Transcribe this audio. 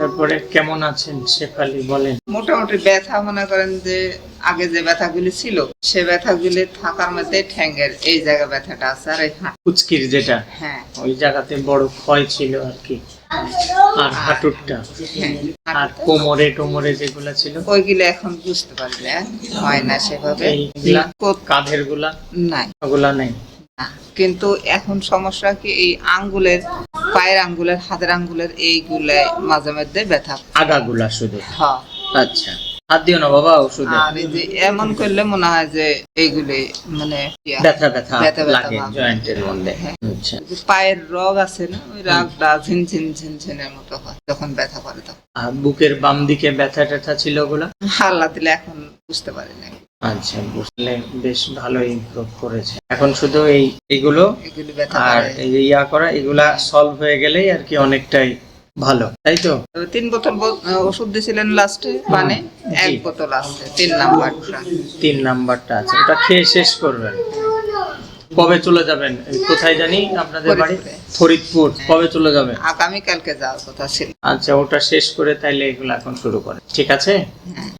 তারপরে কেমন আছেন শেফালি বলেন। মোটামুটি ব্যথা মনে করেন যে আগে যে ব্যথাগুলি ছিল সে ব্যথাগুলি থাকার মধ্যে ঠ্যাঙ্গের এই জায়গা ব্যথাটা আছে আর এই হাঁটু কুচকির যেটা হ্যাঁ। ওই জায়গাতে বড় ক্ষয় ছিল আর কি। আর হাঁটুরটা। হ্যাঁ আর কোমরে টোমরে যেগুলা ছিল। ওইগুলো এখন বুঝতে পারলে হয় না সেভাবে। কাঁধেরগুলা নাই। ওগুলা নাই। কিন্তু এখন সমস্যা কি এই আঙ্গুলের পায়ের আঙ্গুলের হাতের আঙ্গুলের এইগুলাই মাঝে মধ্যে ব্যথা। আগাগুলা শুধু? হ্যাঁ। আচ্ছা। হাত দিও না বাবা ওষুধে। আর এই যে এমন করলে মনে হয় যে এইগুলি মানে ব্যথা ব্যথা লাগে জয়েন্টের মধ্যে। হ্যাঁ। আচ্ছা। পায়ের রগ আছে না ওই রাগটা ঝিনঝিন ঝিনঝিনের মতো হয় যখন ব্যথা করে তখন। আর বুকের বাম দিকে ব্যথা ট্যাথা ছিল ওগুলা? হাল্লা দিলে এখন বুঝতে পারি না আচ্ছা বুঝলে বেশ ভালো ইমপ্রুভ করেছে। এখন শুধু এই এগুলো আর এই যে ইয়া করা এগুলা সলভ হয়ে গেলেই আর কি অনেকটাই ভালো। তাই তো? তিন বোতল ওষুধ দিয়েছিলেন লাস্টে মানে এক বোতল আছে তিন নাম্বারটা। তিন নাম্বারটা আছে। ওটা খেয়ে শেষ করবেন। কবে চলে যাবেন? কোথায় জানি আপনাদের বাড়ি? ফরিদপুর। কবে চলে যাবেন? আগামী কালকে যাওয়ার কথা ছিল। আচ্ছা ওটা শেষ করে তাইলে এগুলো এখন শুরু করে ঠিক আছে? হ্যাঁ।